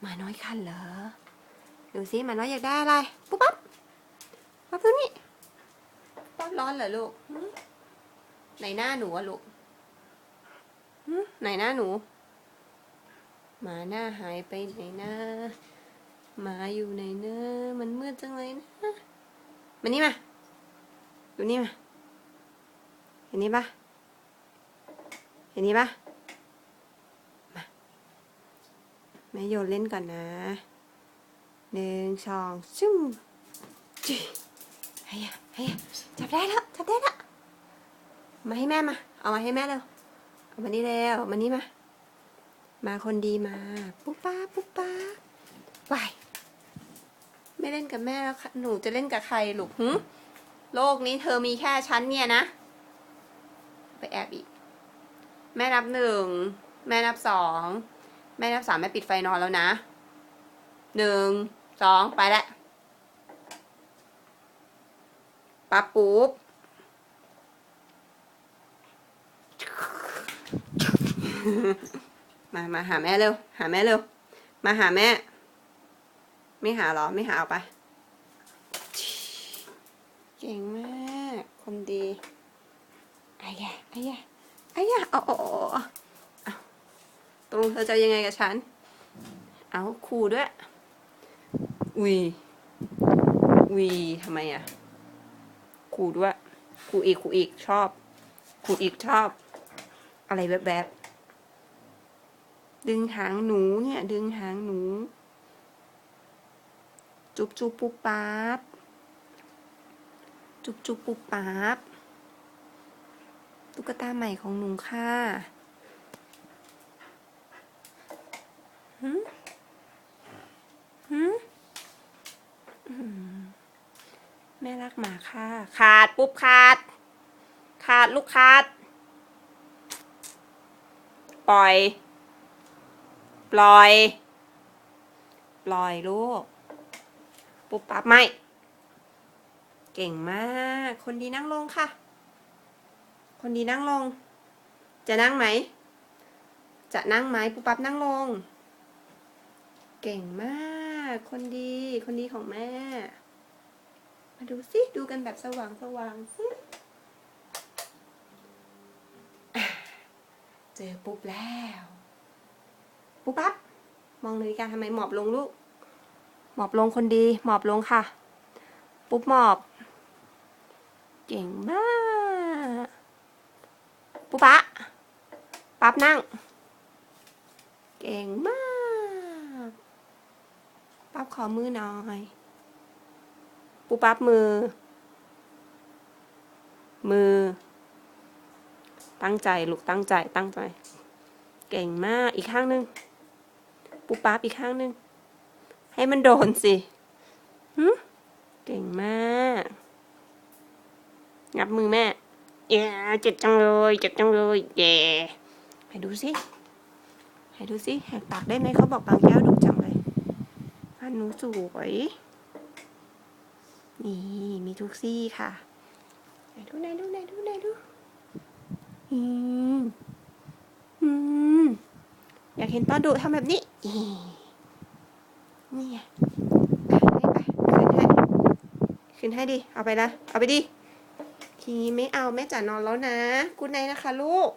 หมาน้อยคันเหรอ ดูสิหมาน้อยอยากได้อะไร ปุ๊บปั๊บปั๊บตัวนี้ปั๊บร้อนเหรอลูกไหนหน้าหนูอะลูกหึไหนหน้าหนู หมาหน้าหายไปไหนนะหมาอยู่ไหนนะมันมืดจังเลยนะมานี่มาดูนี่มาเห็นนี่ปะเห็นนี่ปะมา แม่โยนเล่นก่อนนะหนึ่งสองซึมจีเฮียเฮียจับได้แล้วจับได้แล้วมาให้แม่มา เอามาให้แม่เร็วเอามานี่เร็วมานี่มา มาคนดีมา ปุ๊บป้าปุ๊บป้าวายไม่เล่นกับแม่แล้วหนูจะเล่นกับใครลูกหึโลกนี้เธอมีแค่ฉันเนี่ยนะ ไปแอบอีก แม่นับหนึ่ง แม่นับสอง แม่นับสามแม่ปิดไฟนอนแล้วนะหนึ่งสองไปแล้วปั๊บปุ๊บมา มาหาแม่เร็ว หาแม่เร็ว มาหาแม่ ไม่หาหรอ ไม่หาเอาไป เก่งมาก คนดีอายะอายะอายะเอ ตรงเธอจะยังไงกับฉัน เอาขู่ด้วย อุยอุยทำไมอะขู่ด้วยขู่อีกขู่อีกชอบขู่อีกชอบ อะไรแบบแบบดึงหางหนูเนี่ย ดึงหางหนู จุบจุบปุ๊บปั๊บจุบจุบปุ๊บปั๊บตุ๊กตาใหม่ของหนูค่ะหืมหืมอืมแม่ รักหมาค่ะ ขาดปุ๊บขาด ขาดลูกขาด ปล่อย ปล่อย ปล่อยลูก ปุ๊บปั๊บไม่ เก่งมาก คนดีนั่งลงค่ะ คนดีนั่งลง จะนั่งไหม จะนั่งไหมปุ๊บปั๊บนั่งลง เก่งมาก คนดี คนดีของแม่ มาดูสิดูกันแบบสว่างสว่างสิเจอปุ๊บแล้ว ปุ๊บปั๊บมองนาฬิกาทำไมหมอบลงลูก หมอบลงคนดี หมอบลงค่ะ ปุ๊บหมอบ เก่งมาก ปุ๊บปะปั๊บนั่ง เก่งมาก ปั๊บขอมือหน่อย ปุ๊บปั๊บมือ มือ ตั้งใจลูกตั้งใจตั้งใจ เก่งมากอีกข้างหนึ่งปุ๊บปั๊บอีกข้างหนึ่งให้มันโดนสิหึเก่งมากงับมือแม่แย่เจ็บจังเลยเจ็บจังเลยแย่ให้ดูสิให้ดูสิแหกปากได้ไหมเขาบอกบางแก้วดุจังเลยฟันหนูสวย นี่มีทุกซี่ค่ะไหนดูไหนดูไหนดูไหนดูอืมอืมอยากเห็นป้าดุทำแบบนี้นี่ไงขึ้นให้ขึ้นให้ดิ เอาไปละเอาไปดิ ทีนี้ไม่เอาแม่จ๋านอนแล้วนะ กูไนนะคะลูก